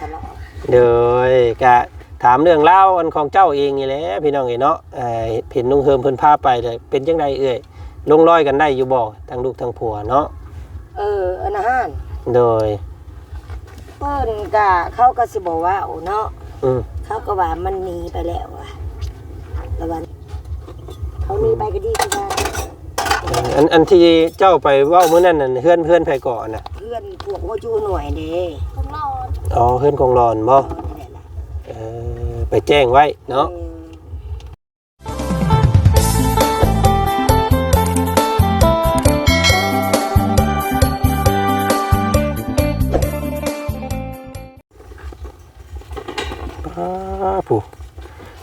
ทะเลาะเด้อกะถามเรื่องเล่าวอันของเจ้าเองนี่แหละพี่น้องเอ้ยเนาะเอ่อเห็นนุ่งเฮิมเพิ่นพาไปเลยเป็นจังไดเอ้ยลงรอยกันได้อยู่บ่ทั้งลูกทั้งผัวเนาะเอออันอาหารโดยเพิ่นกะเขาก็สิบอกว่าโอ้เนาะอืมเขาก็ว่ามันหนีไปแล้วว่ะแล้ววันเขาหนีไปก็ดีคือกัน อันอันที่เจ้าไปเว้ามื้อนั้นน่ะเฮือนเฮือนไผก่อนน่ะเพื่อนพวกหัวจูหน่วยเด้อ๋อเฮือนของรอนบ่เอานี่แหละล่ะเออไปแจ้งไว้เนาะออป้าผู้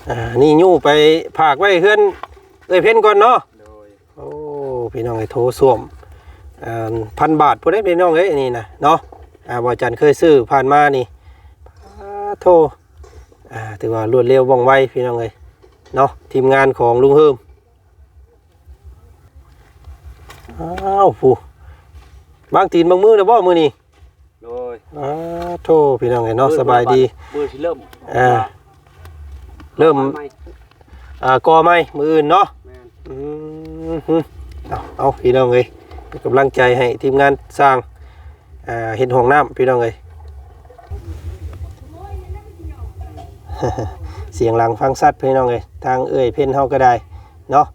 อ่านี่ยู่ไปผากไว้เฮือนเอ้ยเพ่นก่อนเนาะโดยโอ้ พี่น้องไอ้โทรส่วมอ่าพันบาทพอได้พี่น้องเอ้ยอันนี่นะเนาะอ่าบอจันเคยซื้อผ่านมานี่อ่าโทรอ่าถือว่ารวดเร็วว่องไวพี่น้องเอ้ยเนาะทีมงานของลุงเฮิมอ้าวผู้บางตีนบางมือนะบ่มือนี่โดยอ้าโทรพี่น้องเอ้ยเนาะสบายดีมือที่เริ่มอ่าเริ่มไม่อ่ากอไม้มืออื่นเนาะแม่นอืมฮึ เอาเอาพี่น้องเลยเป็นกำลังใจให้ทีมงานสร้างาเห็นห้องน้ำพี่น้องเลยเสียงหลังฟังสัตว์พี่น้องเลยทางเอ่ยเพ่นเฮาก็ได้เนาะ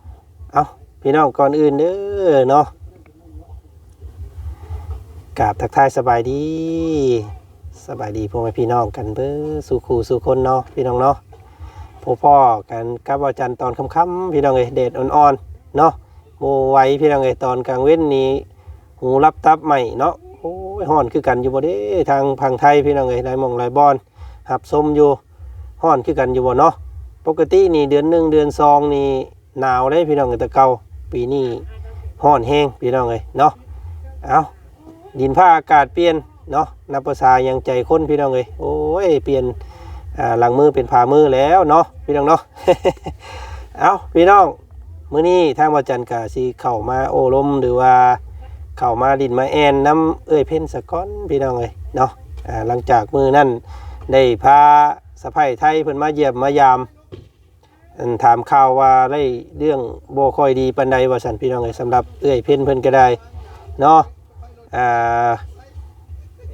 เอาพี่น้องก่อนอื่นเด้อเนาะกราบทักทายสบายดีสบายดีพ่อแม่พี่น้องกันเบ้อสู่คู่สู่คนเนาะพี่น้องเนาะพ่อพ่อกันกับอาจารย์ตอนค่ำๆพี่น้องเอ้ยเดดอ่อนๆเนาะ โมไว้พี่น้องเอ้ยตอนกลางเว้นนี้หูรับตับใหม่เนาะโอ้ยห่อนคือกันอยู่บ่เด้ทางพังไทยพี่น้องเอ้ยหลายมองหลายบอนหับสมอยู่ห่อนคือกันอยู่บ่เนาะปกตินี่เดือนหนึ่งเดือนสองนี่หนาวได้พี่น้องเอ้ยแต่เก่าปีนี้ห่อนแห้งพี่น้องเอ้ยเนาะเอาดินผ้าอากาศเปลี่ยนเนาะนับภาษายังใจคนพี่น้องเอ้ยโอ้ยเปลี่ยนอ่าหลังมือเป็นผ่ามือแล้วเนาะพี่น้องเนาะเอาพี่น้อง มื้อนี้ทางวัจันทร์กะสิเข้ามาโอ้ลมหรือว่าเข้ามาดินมาแอนน้ำเอ้ยเพ่นสะก้อนพี่น้องเลยเนาะอ่าหลังจากมือนั่นได้พาสะพ้ายไทยเพิ่นมาเยี่ยมมายามอันถามข่าวว่าได้เรื่องโบคอยดีปานใดว่าซั่นพี่น้องเอ้ยสำหรับเอ้ยเพ่นเพิ่นก็ได้เนาะอ่า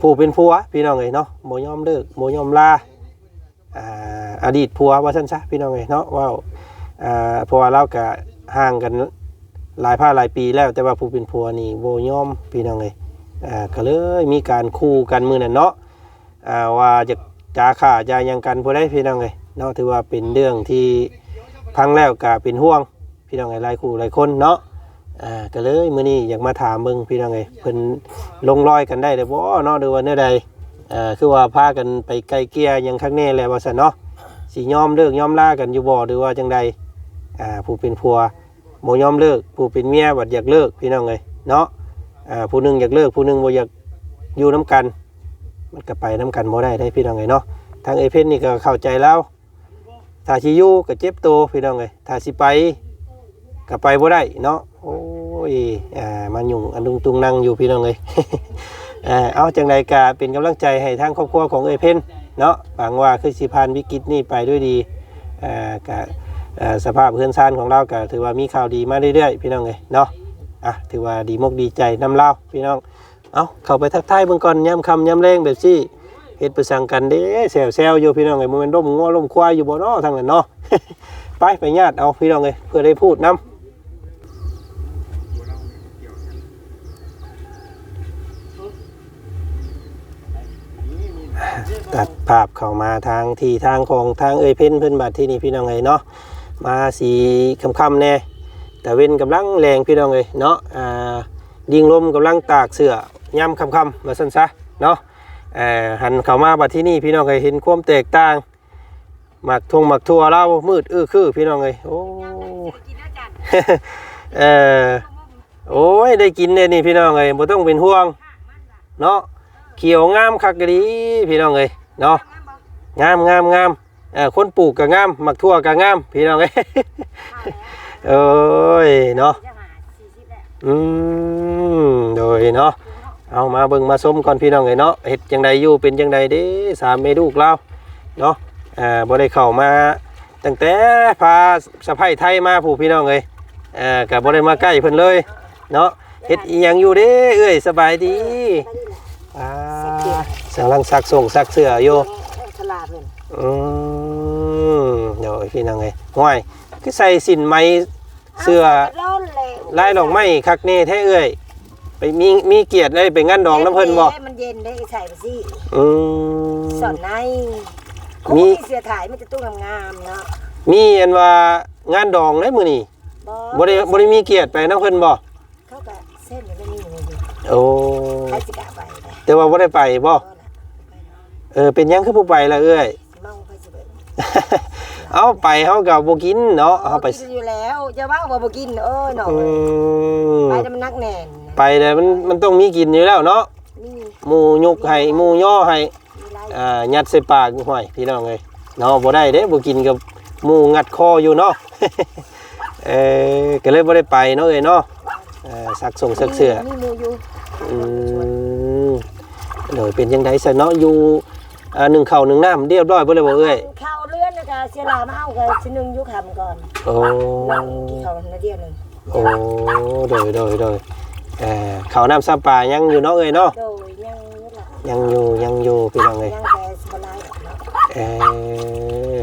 ผู้เป็นผัวพี่น้องเอ้ยเนาะบ่ยอมเลิกบ่ยอมลาอ่าอดีตผัวว่าซั่นซะพี่น้องเอ้ยเนาะว่าอ่าเพราะว่าเราก็ ห่างกันหลายผ้าหลายปีแล้วแต่ว่าผู้เป็นผัวนี่โบย่อมพี่น้องเอ้ยอ่าก็เลยมีการคู่กันมือนั่นเนาะอ่าว่าจะจาข่าจายังกันผู้ใดพี่น้องเอ้ยเนาะถือว่าเป็นเรื่องที่พังแล้วก็เป็นห่วง พี่น้องเอ้ยหลายคู่หลายคนเนาะอ่าก็เลยมื้อนี้อยากมาถามเบิ่งพี่น้องเอ้ยเพิ่นลงรอยกันได้เลยบ่เนาะหรือว่าแนวใดเอ่อคือว่าพากันไปไกลเกลียหยังข้างแน่แล้วว่าซั่นเนาะสิยอมเลิกยอมลากันอยู่บ่หรือว่าจังใดอ่าผู้เป็นผัว บ่ยอมเลิก ผู้เป็นเมียบัดอยากเลิกพี่น้องเอ้ยเนาะอ่าผู้หนึงอยากเลิก ผู้หนึงบ่อยากอยู่นํกัน มันก็ไปนํกันบ่ได้ได้พี่น้องเอ้ยเนาะทางเอเพนนี่ก็เข้าใจแล้วถ้าสิอยู่ก็เจ็บตัวพี่น้องเอ้ยถ้าสิไปก็ไปบ่ได้เนาะโอ้ยอ่ามายุ่งอันดุงตุงนั่งอยู่พี่น้องเอ้ยเอ่อเอาจังใดกาเป็นกำลังใจให้ทางครอบครัวของเอเพนเนาะหวังว่าคือสิพานวิกฤตนี่ไปด้วยดีอ่อกะ สภาพเพื่อนซานของเราก็ถือว่ามีข่าวดีมาเรื่อยๆพี่น้องเลยเนาะอะถือว่าดีมกดีใจนำเล่าพี่น้องเอาเข้าไปทักทายเบิ่งก่อนย้ำคำย้ำแรงแบบซี่เฮ็ดประสังกันเด้แซวๆอยู่พี่น้องเอ้ยม่นร่มงัวร่มควายอยู่บ่เนาะทางนั้นเนาะไปไปญาติเอาพี่น้องเอ้ยเพื่อได้พูดนํตัดภาพเข้ามาทางที่ทางของทางเอ่ยเพ่นเพิ่นบัดที่นี่พี่น้องเอ้ยเนาะ มาสีค่ำๆแน่แต่เว้นกำลังแรงพี่น้องเอ้ยเนาะอ่าดิงลมกำลังตากเสือย่ำค่ำๆมาสั้นซะเนาะหันเข้ามาบัดที่นี่พี่น้องเอ้ยเห็นความแตกต่างหมักทงหมักทัวเรามืดอื้อคือพี่น้องเอ้ยโอ้เออโอ้ยได้กินเนี่ยนี่พี่น้องเอ้ยบ่ต้องเป็นห่วงเนาะเขียวงามคักดีพี่น้องเอ้ยเนาะงามงามงาม เอ่อคนปลูกก็งามหมักทั่วก็งาม พี่น้องเอ้ยโอ้ยเนาะอืมโดยเนาะเอามาเบิ่งมาส้มก่อนพี่น้องเอ้ยเนาะเฮ็ดจังใดอยู่เป็นจังใดเด้สามเมลูกเราเนาะอ่าบ่ได้เข้ามาตั้งแต่พาสะใภ้ไทยมาผู้พี่น้องเอ้ยอ่าก็บ่ได้มาใกล้เพิ่นเลยเนาะเฮ็ดอีหยังอยู่เด้เอ้ยสบายดีอ่าสังลังซักส่งซักเสื้ออยู่ฉลาดเลย อืมเดี๋ยวพี่น้องเอ้ยห้วยคือใส่สินไหมเสื้อร้อนเลยลายดอกไม้คักเน่แท้เอ้ยไปมีมีเกียรติได้ไปงานดองน้ำเพิ่นบ่มันเย็นได้ใส่ไปสิอืมสอนในมีมีเสียถ่ายมันจะตู้งามๆเนาะมีอันว่างานดองได้มื้อนี้บ่ได้บ่ได้มีเกียรติไปน้ำเพิ่นบ่เขาก็เส้นมันก็มีอยู่อยู่โอ้ใครสิกะไปได้แต่ว่าบ่ได้ไปบ่ก็ล่ะเออเป็นหยังคือบ่ไปล่ะเอ้ยเมาไปสิ เบิ่งเอาไปเฮาก็บ่กินเนาะเฮาไปกินอยู่แล้วจะว่าว่าบ่กินเออหน่อยอืมไปแต่มันนักแน่นไปแล้วมันมันต้องมีกินอยู่แล้วเนาะนี่หมูยุกให้หมูย่อให้มีไรอ่ายัดใส่ปากห้อยพี่น้องเอ้ยเนาะบ่ได้เด้บ่กินกับหมูงัดคออยู่เนาะเออก็เลยบ่ได้ไปเนาะเอ้ยเนาะเออซักส่งซักเสื้อมีหมูอยู่อืมโดยเป็นจังไดซะเนาะอยู่ อ่าหนึ่งข้าวหนึ่งน้ำเรียบร้อยบ่เลยบ่เอ้ยข้าวเลื่อนนะคะเสียหลามาเอาก็สินึงอยู่คำก่อนโอ้ลองกินข้าวนาเดียวหนึงโอ้โดยโดยโดยเอ่อข้าวน้ำซับปลายังอยู่เนาะเอ้ยเนาะโดยยังนี่ล่ะยังอยู่ยังอยู่พี่น้องเอ้ยยังแต่สบายดอกเนาะเออ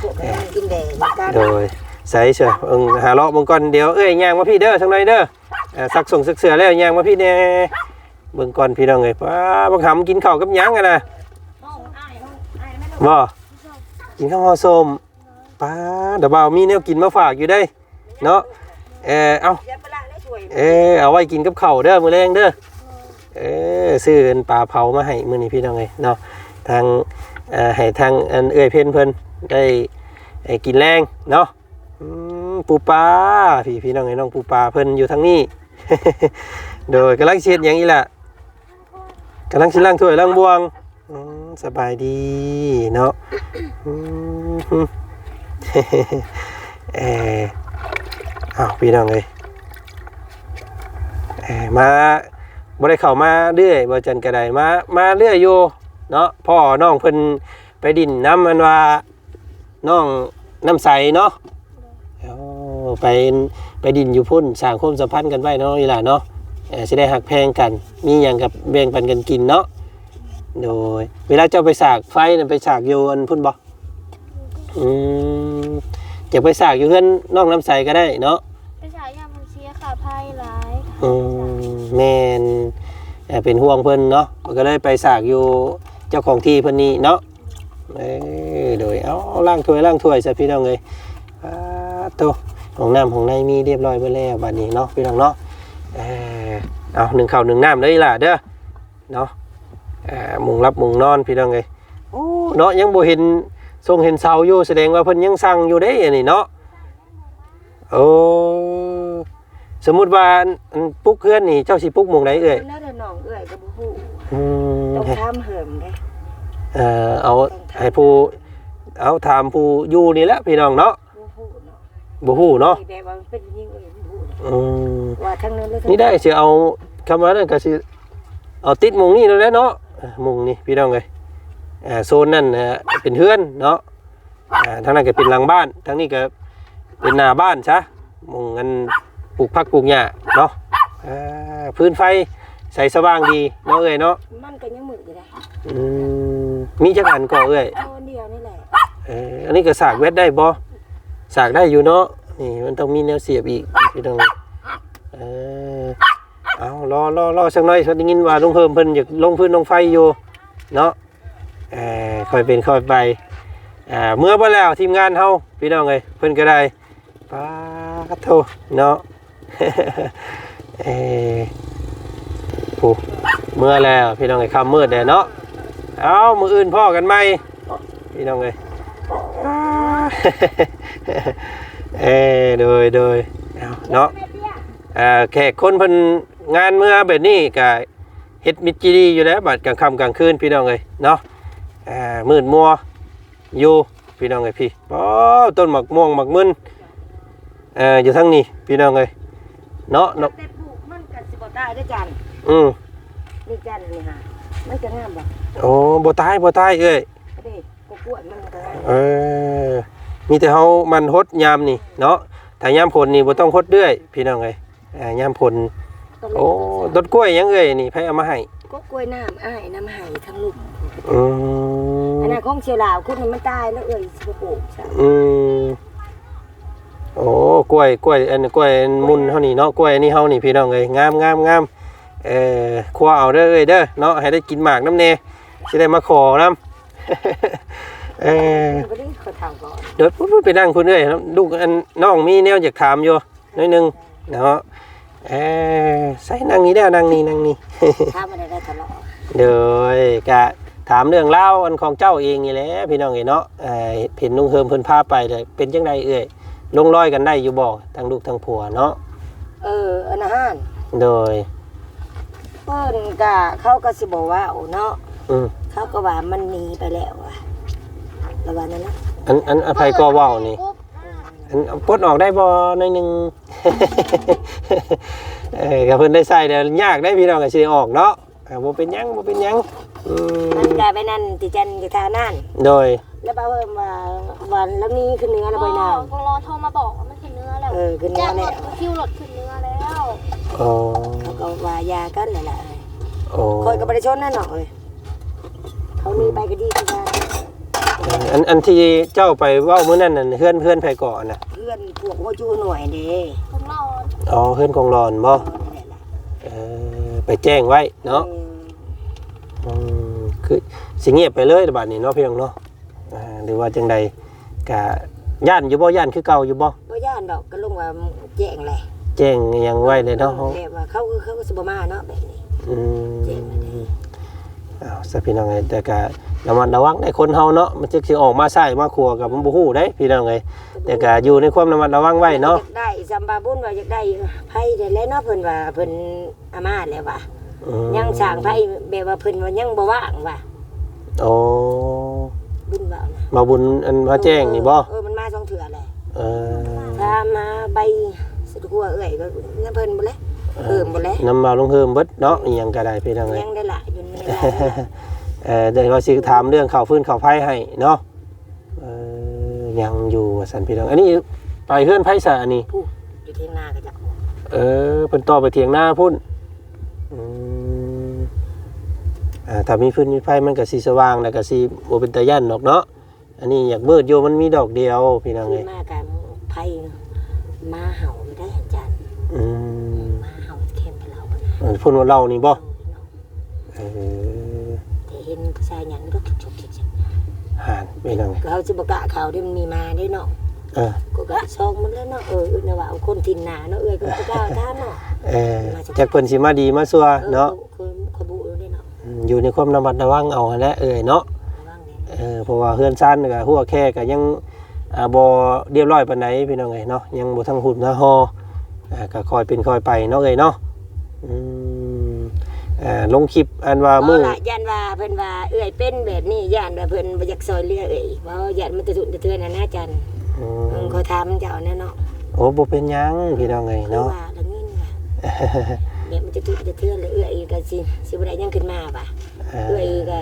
พวกก็ยังกินแดงเหมือนกันโดยใส่เสื้อเอิงหาเลาะเบิ่งก่อนเดี๋ยวเอ้ยย่างมาพี่เด้อทางใดเด้อเอ่อซักส่งซักเสื้อแล้วย่างมาพี่แน่เบิ่งก่อนพี่น้องเอ้ยป้าบักหำกินข้าวกับหยังอะนะ บ่กินข้าวห่อส้มป้าเดี๋ยวบ่าวมีแนวกินมาฝากอยู่ได้ เนาะเออเอาอย่าไปล้าเออเอาไว้กินกับเข้าเด้อมือแรงเด้อเออซื้ออันปลาเผามาให้มือนี้พี่น้องเอ้ยเนาะทางเอ่อให้ทางอันเอ้ยเพิ่นเพิ่นได้กินแรงเนาะปูปลาพี่พี่น้องไอ้น้องปูปลาเพิ่นอยู่ทางนี้ โดยกำลังเช็ดหยังอีล่ะกำลังสิล้างถ้วยล้างบวงอื สบายดีเนาะอืมเอออ้าวพี่น้องเอ้ยเอ่อมาบ่ได้เข้ามาเรื่อยบ่จันกระไดมามาเรื่อยอยู่เนาะพ่อน้องเพิ่นไปดินน้ำมันว่าน้องน้ำใสเนาะไปไปดินอยู่พุ่นสร้างความสัมพันธ์กันไว้เนาะนี่ล่ะเนาะเอ่อสิได้หักแพงกัน มีหยังกับแบ่งปันกันกินเนาะ โดย เวลาเจ้าไปสากไฟน่ะไปสากอยู่อันพุ่นบ่อืมจะไปสากอยู่เพื่อนน้องน้ำใสก็ได้เนาะไปฉายยามมันเชียขาพายร้ายอืมแม่นเอ่อเป็นห่วงเพิ่นเนาะก็เลยไปสากอยู่เจ้าของที่เพิ่นนี่เนาะเอ้ยโดยเอาล้างถ้วยล้างถ้วยซะพี่น้องเอ้ยอ่าโตของน้ำของในมีเรียบร้อยไปแล้วบัดนี้เนาะพี่น้องเนาะเออเอาหนึ่งข้าวหนึ่งน้ำเลยล่ะเด้อเนาะเอ่อมุงรับมุงนอนพี่น้องเอ้ยโอ้เนาะยังบ่เห็นทรงเห็นเสาอยู่แสดงว่าเพิ่นยังสั่งอยู่เด้อันนี้เนาะโอ้สมมุติว่าอันอันปลุ๊กเพื่อนนี่เจ้าสิปลุ๊กหมองไหนเอ่ยคนนั้นน่ะน้องเอ้ยก็บ่ฮู้อืมต้องทำเหิมเด้เอ่อเอาให้ผู้เอาถามผู้อยู่นี่แหละพี่น้องเนาะบ่ฮู้เนาะบ่ฮู้เนาะที่แบบว่ามันเป็นยิ่งเอ้ยบ่ฮู้อืมว่าทั้งนั้นเลยทั้งนี่ได้สิเอาคำว่านั่นก็สิเอาติดหมองนี่แล้วแหละเนาะเอ่อห มองนี่พี่น้องเอ้ยเอ่อโซนนั่นน่ะเป็นเฮือนเนาะอ่าทางนั้นก็เป็นหลังบ้านทางนี้ก็เป็นหน้าบ้านซะหมองอันปลูกผักปลูกหญ้าเนาะอ่าพื้นไฟใส่สว่างดีเนาะเอ้ยเนาะมันก็ยังมืดอยู่นะอืมมีจักอันก่อเอ้ยเอาอันเดียวนี่แหละเอออันนี้ก็สากเวทได้บ่สากได้อยู่เนาะนี่มันต้องมีแนวเสียบอีกพี่น้องเออ เอารอรอรอสักหน่อยเขาได้ยินว่าลุงเพิ่มเพิ่นอยากลงพื้นลงไฟอยู่เนาะเออค่อยเป็นค่อยไปอ่าเมื่อบ่แล้วทีมงานเฮาพี่น้องเอ้ยเพิ่นก็ได้ปาโทเนาะเออโอ้เมื่อแล้วพี่น้องเอ้ยค่ำมืดแล้วเนาะเอามืออื่นพ่อกันไหมพี่น้องเลยเอ้โดยโดยเอาเนาะอ่าแขกคนเพิ่น งานเมื่อแบบนี้ก็เฮ็ดมิตรจีดีอยู่แล้วบัดกลางค่ำกลางคืนพี่น้องเลยเนาะอ่ามืดมัวอยู่พี่น้องเลยพี่ป้อต้นหมักม่วงหมักมึนเอ่ออยู่ทั้งนี้พี่น้องเลยเนาะเนาะแต่ปลูกมันก็สิบ่ได้เด้อจันอืมนี่จันนี่ฮะมันก็งามบ่โอ้บ่ตายบ่ตายเอ้ยเด้ก็กล้วยมันก็งามเออมีแต่เฮามันฮดยามนี่เนาะถ้ายามผลนี่บ่ต้องฮดเรื่อยพี่น้องเอ้ยอ่ายามผล โอ้ต้นกล้วยยังเอ้ยนี่ไผเอามาให้ก็กล้วยน้ำอ้ายน้ำไห้ทั้งลูกอืมอันนั้นของเชียวลาวคุณมันตายแล้วเอ้ยสิบ่ปลูกซะอืมโอ้กล้วยกล้วยอันกล้วยอันมุนเฮานี่เนาะกล้วยอันนี้เฮานี่พี่น้องเอ้ยงามงามงามเอ่อครัวเอาเด้อเอ้ยเด้อเนาะให้ได้กินหมากน้ำแน่สิได้มาขอนํ เออมันก็ได้ขอถามก่อน เดี๋ยวพูดไปนั่งพูดเรื่อยครับลูกอันน้องมีแนวอยากถามอยู่หน้อยหนึงเนาะเออใส่นั่งนี้ได้อนั่งนี้นั่งนี้ถามอะไรได้ตลอดเดี๋ยวกะถามเรื่องเล่าวอันของเจ้าเองนี่แหละพี่น้องเอ๋ยเนาะเอ่อเห็นลุงเฮิมเพิ่นพาไปเลยเป็นจังไดเอ่ยลงรอยกันได้อยู่บ่ทั้งลูกทั้งผัวเนาะเอออันอาหารโดยเพิ่นกะเขาก็สิบอกว่าโอ้เนาะอืมเขาก็ว่ามันหนีไปแล้วอะระหว่างนั้นนะอันอันอภัยก็เว้านี่ปุ๊บอันเอา ปลดออกได้บ่หน่อยหนึ่งเออกับเพิ่นได้ใส่เดี๋ยวยากได้พี่น้องก็สิได้ออกเนาะอ่าบ่เป็นหยังบ่เป็นหยังอืมันกลายไปนั่นติจันกับทานั่น โดย แล้วป้าเพิ่มว่าวันแล้วนี้ขึ้นเนื้อแล้วไปนาวคงรอโทรมาบอกว่ามันขึ้นเนื้อแล้วเออขึ้นเนื้จ้องหลแล้วดคิวหลดขึ้นเนื้อแล้วอ๋อเขาก็ว่ายากันแหละโอ้ คอยกับบริชนนั่นหน่อยเขามีไปก็ดีคือกัน อันอันที่เจ้าไปเว้ามื้อนั้นน่ะเฮือนเฮือนไผก่อนน่ะเพื่อนพวกหัวจูหน่วยเด้คงรออ๋อเฮือนของรอนบ่เอานี่แหละล่ะเออไปแจ้งไว้เนาะอืมอืมคือสิเงียบไปเลยบัดนี้เนาะพี่น้องเนาะอ่าหรือว่าจังใดกะย่านอยู่บ่ย่านคือเก่าอยู่บ่บ่ย่านดอกก็ลงว่าแจ้งแหละแจ้งหยังไว้เลยเนาะแบบว่าเขาเขาก็สิบ่มาเนาะแบบนี้อืมแจ้งมาเลยอ้าวสัพี่น้องเอ้ยแต่กะ ระมัดระวังได้คนเฮาเนาะมันจะสิออกมาใส่มาครัวกับมันบ่ฮู้ได้พี่น้องเอ้ยแต่กะอยู่ในความระมัดระวังไว้เนาะอยกได้ซัมบาบุญว่าอยากได้ไผได้แล้วเนาะเพิ่นว่าเพิ่นอามาแล้วว่าอืมยังสร้างไผแบบว่าเพิ่นว่ายังบ่ว่างว่าโอ้บุญว่านะมาบุญอันมาแจ้งนี่บ่เออมันมาสองเถื่อแหละเออถ้ามาใบสุดหัวเอ้ยก็นั่นเพิ่นบ่แล้วเพิ่มบ่แล้วนำมาลงเฮิมเบิดเนาะอีหยังก็ได้พี่น้องเอ้ยยังได้หลายอยู่ในร้าน เออเดี๋ยวเราสิถามเรื่องข่าวฟื้นข่าวไพ่ให้เนาะเออยังอยู่ว่าสันพี่น้องอันนี้ไปเพื่อนไพ่สะอันนี้ ผู้อยู่เที่ยงนาก็จะเออเป็นต่อไปเถียงหน้าพุ่นอืมอ่าถ้ามีพื้นมีไฟมันก็สีสว่างแล้วก็สีโอเป็นตายันดอกเนาะ อันนี้อยากเบิดโยมันมีดอกเดียวพี่น้องขึ้เลยนมากันไผมาเห่าไม่ได้อาจารย์อืมมาเห่าเข้มไปเราบ่นะอันพุ่นว่าเรานี่บ่เออแต่ เห็นผู้ชายหยังก็ฉุกๆคิดๆหานพี่น้องเขาสิบ่กะเขาได้มันมีมาได้เนาะเออก็กะซองมันแล้วเนาะเออเนาะว่าเอาคนทินนาเนาะเอ้ยก็บ่กล้าทานเนาะเออจากเพิ่นสิมาดีมาซัวเนาะคือขบุได้เนาะอืมอยู่ในความระมัดระวังเอาหั่นแหละเอ้ยเนาะระวังเนี่ยเออเพราะว่าเฮือนซ่านกับหัวแค่ก็ยังอ่าบ่เรียบร้อยปานใดพี่น้องเอ้ยเนาะยังบ่ทั้งหุ่นทั้งฮออ่าก็คอยเป็นคอยไปเนาะเอ้ยเนาะอืมอ่าลงคลิปอันว่าเอามื้อล่ะยันว่า เพิ่นว่าเอ้ยเป็นแบบนี้ย่านว่าเพิ่นบ่อยากซอยเหลือเอ้ยว่าย่านมันจะสุนจะเทือนน่ะนะอาจารย์อืเออมขอถามเจ้าแน่เนาะโอ้บ่เป็นหยังพี่น้องเอ้ยคือเนาะ ว่าละงินว่าเนี่ยมันจะสุนจะเทือนเลยเอ้ยก็สิสิบ่ได้หยังขึ้นมาป่ะอ่าเอ้ยก็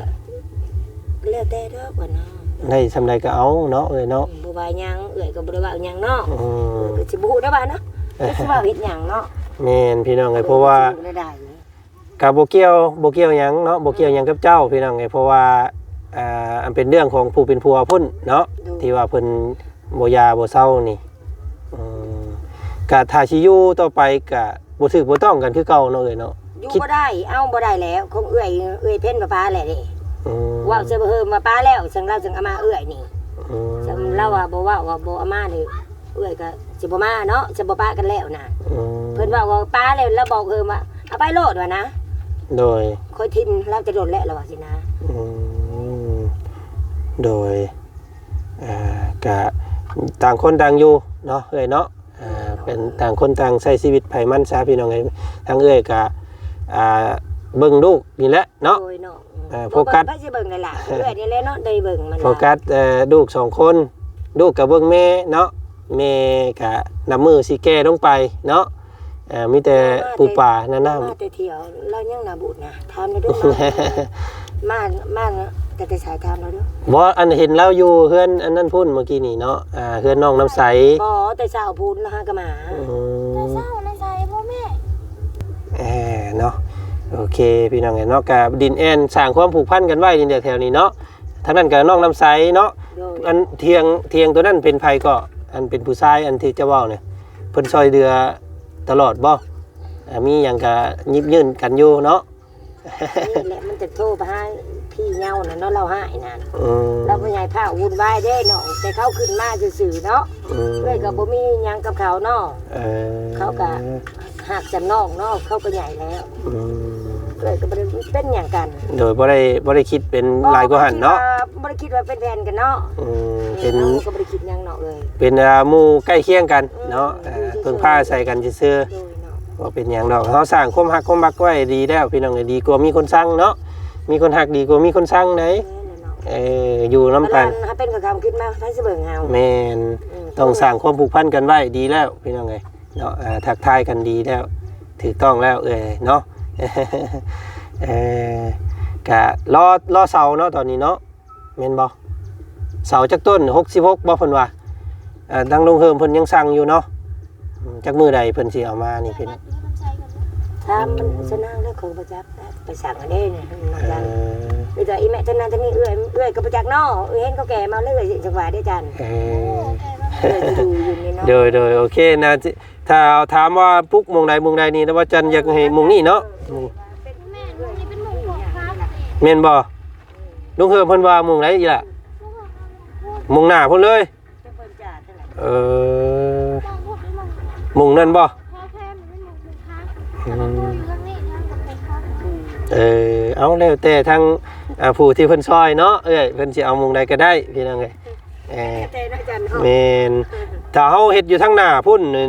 แล้วแต่เด้อว่าเนาะได้สำใดก็เอาเนาะเอ้ยเนาะบ่ว่าหยังเอ้ยก็บ่ได้ว่าหยังเนาะอืมก็สิบ่ฮู้ได้ว่าเนาะก็สิว่าเฮ็ดหยังเนาะแม่นพี่น้องเอ้ยเพราะว่าสิบ่ได้ ก็บ่เกี่ยวบ่เกี่ยวหยังเนาะบ่เกี่ยวหยังกับเจ้าพี่น้องเอ้ยเพราะว่าอ่าอันเป็นเรื่องของผู้เป็นผัวพุ่นเนาะดูที่ว่าเพิ่นบ่ยาบ่เศร้านี่อืมกะถ้าสิอยู่ต่อไปกะบ่ถึกบ่ต้องกันคือเก่าเนาะเอ้ยเนาะ อยู่คิด บ่ได้ เอาบ่ได้แล้ว คงเอื้อยเอื้อยเพ่นกับป้าแหละเด้อืมเว้าเสิบ่เฮิมมาป้าแล้วสังเราสังอามาเอื้อยนี่อืมสังเราว่าบ่เว้าว่าบ่อามานี่เอื้อยก็สิบ่มาเนาะสิบ่ป้ากันแล้วนะอืมเพิ่นว่าว่าป้าแล้วแล้วบอกเฮิมว่าเอาไปโลดว่านะ โดยค่อยทิมเราจะโดนแล้วล่ะว่าสินะอืมโดยอ่ากะต่างคนต่างอยู่เนาะเอ้ยเนาะอ่าเป็นต่างคนต่างใช้ชีวิตไผมันซะพี่น้องเอ้ยทางเอ้ยกะอ่าเบิ่งลูกนี่แหละเนาะ โดยเนาะเออโฟกัส บ่เบิ่งไปสิเบิ่งนั่นล่ะเอื้อยนี่แหละเนาะได้เบิ่งมันโฟกัสเอ่อลูกสองคนลูกกับเบิ่งแม่เนาะแม่กะนำมือสิแก้ลงไปเนาะเอ่อมีแต่ปูป่าหน้าน้มาแต่เที่ยวเรายังหนาบุญนะทำเราด้วยำมามามาแต่แต่สายทำเราด้วยบ่อันเห็นเราอยู่เฮือนอันนั้นพุ่นเมื่อกี้นี่เนาะอ่าเฮือนน้องน้ำใสบ่แต่สาวพูนนะคะกะหมาอืแต่มเศร้าในใจพ่อแม่เออเนาะโอเคพี่น้องเอ้ยเนาะกับดินแอนสร้างความผูกพันกันไว้ดินเดียวแถวนี้เนาะทางนั้นกับน้องน้ำใสเนาะโดยอันเทียงเทียงตัวนั้นเป็นไผก็อันเป็นผู้ชายอันที่เจะเว้าเนี่ยเพิ่นซอยเดือ ตลอดบ่อ่ามีหยังก็ยิบยื่นกันอยู่เนาะนี่แหละมันจะโทรไปให้พี่เงาน่ะเนาะเราให้นั่นอืมเราไม่ใหญ่ผ้าวุ่นวายเด้เนาะแต่เขาขึ้นมาซื่อๆเนาะอืมเลยก็บ่มีหยังกับเขาเนาะ เออเขาก็หักจำนองเนาะเขาก็ใหญ่แล้วอืมเลยก็บ่ได้เป็นหยังกันโดยบ่ได้บ่ได้คิดเป็นหลายกว่าหันเนาะบ่ได้คิดว่าเป็นแฟนกันเนาะอืมเป็นเนาะก็บ่ได้คิดหยังเนาะเลย เป็นอ่าหมู่ใกล้เคียงกันเนาะอ่า เพิ่งพาใส่กันซื่อโดยเนาะๆบ่เป็นหยังดอกเฮาสร้างความฮักความมักไว้ดีแล้วพี่น้องเอ้ยดีกว่ามีคนสั่งเนาะมีคนฮักดีกว่ามีคนสั่งไหนแม่นเนาะเอออยู่นํกันเวลาถ้าเป็นกับคำขึ้นมาให้สิเบิ่งเฮาแม่นต้องสร้างความผูกพันกันไว้ดีแล้วพี่น้องเอ้ยเนาะอ่าทักทายกันดีแล้วถูกต้องแล้วเอ้ยเนาะ เออกะรอรอเสาเนาะตอนนี้เนาะแม่นบ่เสาจักต้น66บ่เพิ่นว่าอ่าดังลงเฮิมเพิ่นยังสั่งอยู่เนาะ อืมจักมือใดเพิ่นสิเอามานี่พี่น้องถ้ามันชนะแล้วคงประจักษ์ไปสั่งอันนี้เนี่ยมันเอจังอมีแต่อีแม่ท่านนั้นท่านนี้เอื้อยเอื้อยก็ประจักษ์เนาะเอื้อยเห็นเขาแก่มาเรื่อยจังหวะเด้อจันเออเอื้อยอยู่อยู่นี่เนาะโดยโดยโอเคนะที่ถ้าถามว่าปุ๊กหมองใดหมองใดนี่แต่ว่าจันอยากให้หมองนี้เนาะอืมแม่ลูกนี่เป็นหมูของครับแม่นบ่ลุงเฮิมเพิ่นว่าหมองใดอีล่ะหมองหน้าเพิ่นเลยเออ ต้องพูดเป็นหมู ห มองนั่นบ่พ่อแค่มันเป็นหมูของครับแต่เราดูอยู่ข้างนี้ทางกับเป็นครับเออเอาแล้วแต่ทางอ่าผู้ที่เพิ่นซอยเนาะเอ้ยเพิ่นสิเอาหมองใดก็ได้พี่น้องเอ้ยเออแต่นะจันเนาะแม่นถ้าเฮาเฮ็ดอยู่ทางหน้าพุ่นนี่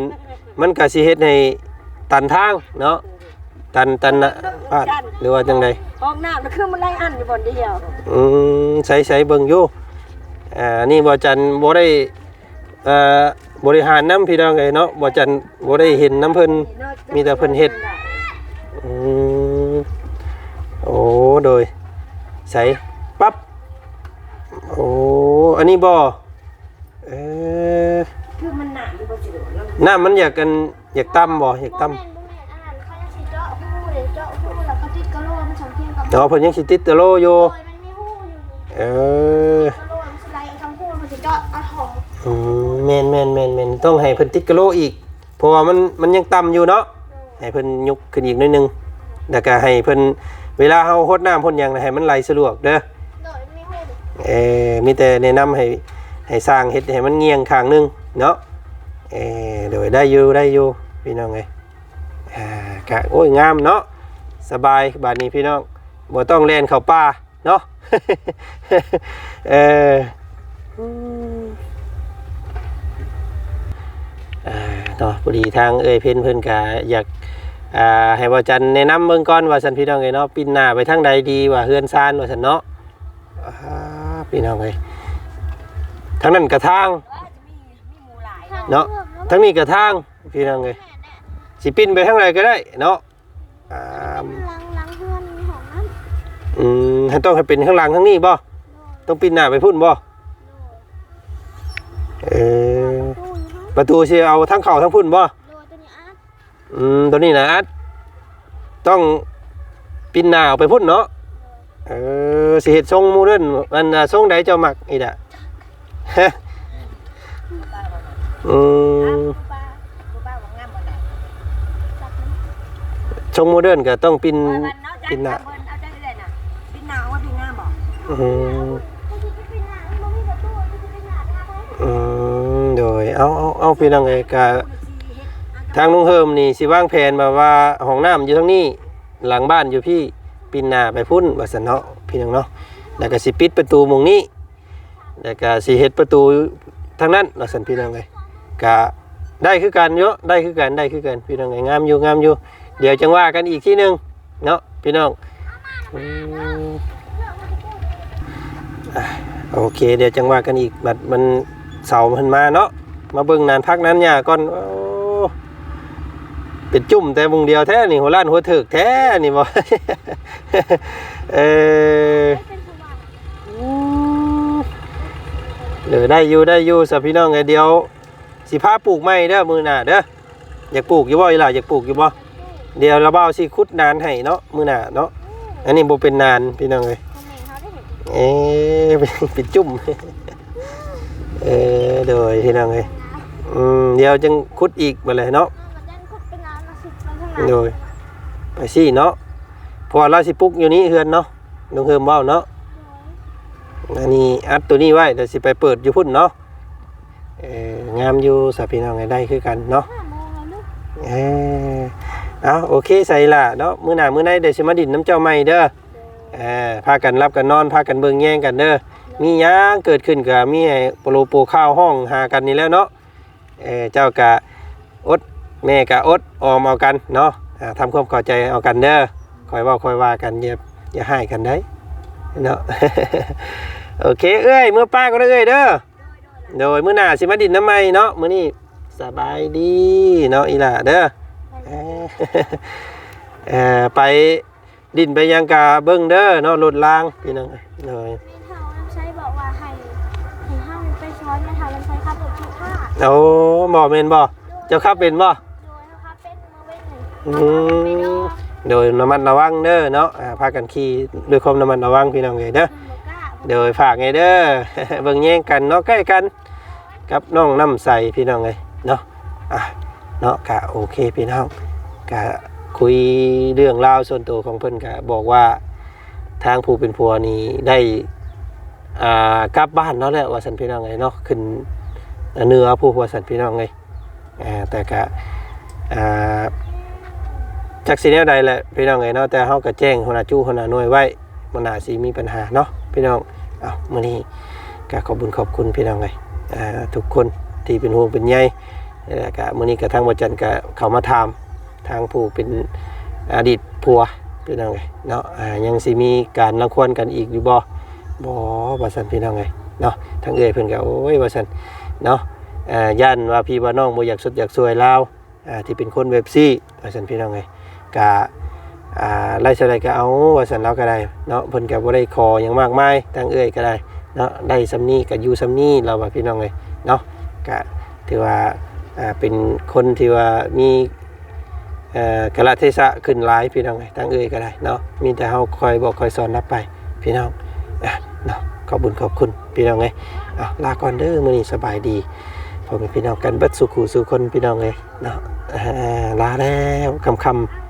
มันก็สิเฮ็ดให้ตันทางเนาะตันตันนะพาดหรือว่าจังไดห้องน้ำมันคือมันไล่อันอยู่บนเดียว อืมใช้ใช้เบิ่งอยู่อ่านี่บ่จันบ่ได้เอ่อ บริหารน้ำพี่น้องเอ้ยเนาะบ่จันบ่ได้เห็นน้ำเพิ่นมีแต่เพิ่นเฮ็ดอืมโอ้โดยใส่ปั๊บโอ้อันนี้บ่เออคือมันหนาอยู่บนสิเนาะน้ำมันอยากกันอยากต่ำบ่อยากต่ำแม่นบ่แม่นอาหารเขาจะสิเจาะหูเดี๋ยวเจาะหูแล้วก็ติดกระโหลกมันสองเทียมกับแต่ว่าเพิ่นยังสิติดตะโลอยู่โดยมันมีหูอยู่นี่เออ องอืมแม่นแม่นแม่นแม่นต้องให้เพิ่นติดกะโลอีก เพราะว่ามันมันยังต่ำอยู่เนาะให้เพิ่นยกขึ้นอีกหนิดนึงแล้วก็ให้เพิ่นเวลาเฮาหดน้ำพ่นหยังน่ะให้มันไหลสะดวกเด้อ โดยมันมีหูเออมีแต่แนะนำให้ให้สร้างเฮ็ดให้มันเงียงข้างหนึงเนาะเออโดยได้อยู่ได้อยู่พี่น้องเอ้ยอ่ากะโอ้ยงามเนาะสบายบาดนี้พี่น้องบ่ต้องแล่นเข้าป่าเนาะ เอออืม อ่าเนาะพอดีทางเอ้ยเพิ่นเพิ่นก็อยากอ่าให้ว่าจันแนะนำเบิ่งก่อนว่าซั่นพี่น้องเอ้ยเนาะปินหน้าไปทางใดดีว่าเฮือนซานว่าซั่นเนาะอ่าพี่น้องเลยทั้งนั้นกระทางเนาะทั้งนี้กระทางพี่น้องเลยสิปิ้นไปทางไหนก็ได้เนาะอ่าลังลังเฮือนมีของน้ำอืมให้ต้องให้เป็นข้างหลังข้างนี้บ่ต้องปิ้นหน้าไปพุ่นบ่เออ ประตูสิเอาทั้งเข่าทั้งพุ่นบ่โดยตัวนี้อาร์ตอืมตัวนี้นะอัดต้องปิ้นหน้าเอาไปพุ่นเนาะเออสิเฮ็ดทรงโมเดิร์นมันน่ะทรงใดเจ้ามักอีดะฮะอืมป้าป้าว่างามบ่ได้จับมันทรงโมเดิร์นก็ต้องปิ้นวันเนาะจัปิ้นหน้าเพิ่นเอาใจเรื่อยน่ะปิ้นหน้าว่าปิ้นงามบ่อืมถ้าคิดจะเป็นหนามันมีประตูมันจะเป็นหนาทางไหนอืม โดยเอาเอาเอาพี่น้องไงกะทางลุงเฮิมนี่สิวางแผนแบบว่าห้องน้ำอยู่ทางนี้หลังบ้านอยู่พี่ปินหน้าไปพุ่นว่าซั่นเนาะพี่น้องเนาะแล้วก็สิปิดประตูมองนี้แล้วก็สิเฮ็ดประตูทางนั้นว่าซั่นพี่น้องไงกะได้คือกันเยอะได้คือกันได้คือกันพี่น้องไงงามอยู่งามอยู่ เดี๋ยวจังว่ากันอีกทีหนึงเนาะพี่น้องโอเค เดี๋ยวจังว่ากันอีกบัดมัน เสาร์มันมาเนาะมาเบิ่งนานพักนั้นเนี่ยก่อนโอ้เป็นจุ่มแต่วงเดียวแท้นี่หัวล้านหัวถึกแท้นี่บ่เออเป็นสว่างเหลือได้อยู่ได้อยู่สับพี่น้องไงเดียว สิพาปลูกไม้เด้อมือหน้าเด้ออยากปลูกอยู่บ่อีหล่ะอยากปลูกอยู่บ่เดี๋ยวเราเบ้าสิคุดนานให้เนาะมือหน้าเนาะอันนี้บ่เป็นนานพี่น้องเอ้ยทำไมเขาได้เห็นเอ๊ะเป็นจุ่ม เออโดยพี่น้องเอ้ยอืมเดี๋ยวจังคุดอีกบ่เลยเนาะมันยันขุดไปนานมาสิบแล้วทั้งนั้นโดยไปสิเนาะเพอเราสิปลูกอยู่นี่เฮือนเนาะลงเฮิมเว้าเนาะอันนี้อัดตัวนี้ไว้เดี๋ยวสิไปเปิดอยู่พุ่นเนาะเอองามอยู่สับพี่น้องไงได้คือกันเนาะห้าโมงแล้วลูกเออเอาโอเคใส่ละเนาะมื้อหน้ามื้อไหนเดี๋ยวสิมาดินน้ำเจ้าใหม่เด้อเออพากันรับกันนอนพากันเบิ่งแย่งกันเด้อ มีหยังเกิดขึ้นก็มีให้โปลโปข้าวห้องหากันนี่แล้วเนาะเออเจ้ากะอดแม่กะอดออมเอากันเนาะอ่าทำความเข้าใจเอากันเด้อคอยเว่าคอยว่ากันอย่าอย่าให้กันได้เนาะ โอเคเอ้ยเมื่อป้าก็ได้เอ้ยเด้อโดยมื้อหน้าสิมาดินน้ำใหม่เนาะมื้อนี้สบายดีเนาะอีหล่าเด้อเอ่อเอ่อไปดินไปยังกาเบิ้งเด้อเนาะรถลางพี่น้องเลย โอ้บ่เมนบ่เจ้าขับเป็นบ่โดยนะครับเป็นมือเว้นหนึ่งอืมโดยระมัดระวังเด้อเนาะอ่าพากันขี่ด้วยความระมัดระวังพี่น้องเลยเด้อคุณบอกล้าโดยฝากไงเด้อ เบิ่งแย่งกันเนาะใกล้กัน กับน้องน้ำใสพี่น้องเลยเนาะอะเนาะกะโอเคพี่น้องกะคุยเรื่องราวส่วนตัวของเพิ่นกะบอกว่าทางผู้เป็นผัวนี่ได้อ่ากลับบ้านเนาะแหละว่าสันพี่น้องไงเนาะขึ้น เนื้อผู้ผัวสันพี่น้องไงแต่กะอ่ากสิแนวใดแหละพี่น้องไงเนาะแต่เฮาก็แจ้งหัวหน้าจู้หัวหน้าหน่วยไว้มันอาจสิมีปัญหาเนาะพี่น้องเอามื้อนี้ก็ขอบคุญขอบคุณพี่น้องเลยทุกคนที่เป็นห่วงเป็นใยแล้วก็มื้อนี้ก็ทางวัจันทร์ก็เขามาถามทางผู้เป็นอดีตผัวพี่น้องเลยเนาะยังสิมีการรังควรกันอีกอยู่บ่บ่ว่าซั่นพี่น้องเลย เนาะทางเอ้ยเพิ่นก็โอ้ยว่าซั่นเนาะอ่าย่านว่าพี่ว่าน้องบ่อยากสุดอยากสวยลาวอ่าที่เป็นคนเว็บซี่ว่าซั่นพี่น้องเลยก็อ่าไล่เท่าไรก็เอาว่าสันเราก็ได้เนาะเพิ่นก็บ่ได้ขออย่างมากมายทางเอ้ยก็ได้เนาะได้สำนี้ก็อยู่สำนี้เราว่าพี่น้องเลยเนาะก็ถือว่าอ่าเป็นคนที่ว่ามีเอ่อกะละเทศะขึ้นหลายพี่น้องเลยทางเอ้ยก็ได้เนาะมีแต่เฮาคอยบอกคอยสอนรับไปพี่น้องอะเนา อบคุญขอบคุณพี่น้องเลยอะลาก่อนเด้อมื้อนี้สบายดีผมเป็นพี่น้องกันเบิดสุขูสุคนพี่น้องเลยเนาะลาแล้วคำคำ